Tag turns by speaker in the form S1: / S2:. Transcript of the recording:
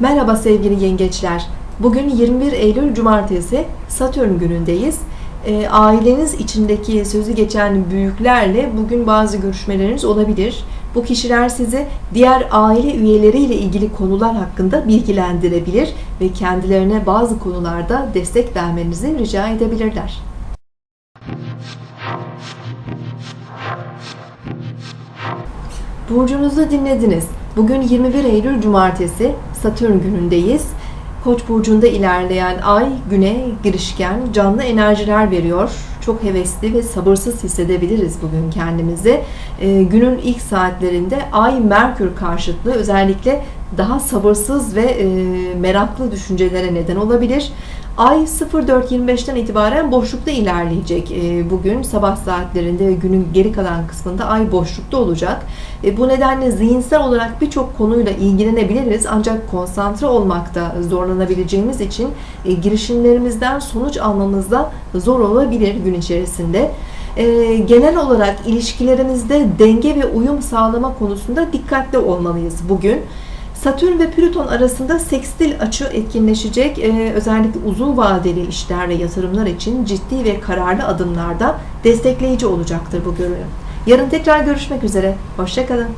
S1: Merhaba sevgili yengeçler. Bugün 21 Eylül Cumartesi Satürn günündeyiz. E, aileniz içindeki sözü geçen büyüklerle bugün bazı görüşmeleriniz olabilir. Bu kişiler sizi diğer aile üyeleriyle ilgili konular hakkında bilgilendirebilir ve kendilerine bazı konularda destek vermenizi rica edebilirler. Burcunuzu dinlediniz. Bugün 21 Eylül Cumartesi Satürn günündeyiz. Koç burcunda ilerleyen ay güne girişken canlı enerjiler veriyor. Çok hevesli ve sabırsız hissedebiliriz bugün kendimizi. Ee, günün ilk saatlerinde ay Merkür karşıtlığı özellikle daha sabırsız ve e, meraklı düşüncelere neden olabilir. Ay 04.25'ten itibaren boşlukta ilerleyecek e, bugün sabah saatlerinde ve günün geri kalan kısmında ay boşlukta olacak. E, bu nedenle zihinsel olarak birçok konuyla ilgilenebiliriz ancak konsantre olmakta zorlanabileceğimiz için e, girişimlerimizden sonuç almamızda zor olabilir gün içerisinde. Genel olarak ilişkilerimizde denge ve uyum sağlama konusunda dikkatli olmalıyız bugün. Satürn ve Plüton arasında sekstil açı etkinleşecek. Ee, özellikle uzun vadeli işler ve yatırımlar için ciddi ve kararlı adımlarda destekleyici olacaktır bu görünüm. Yarın tekrar görüşmek üzere. Hoşçakalın.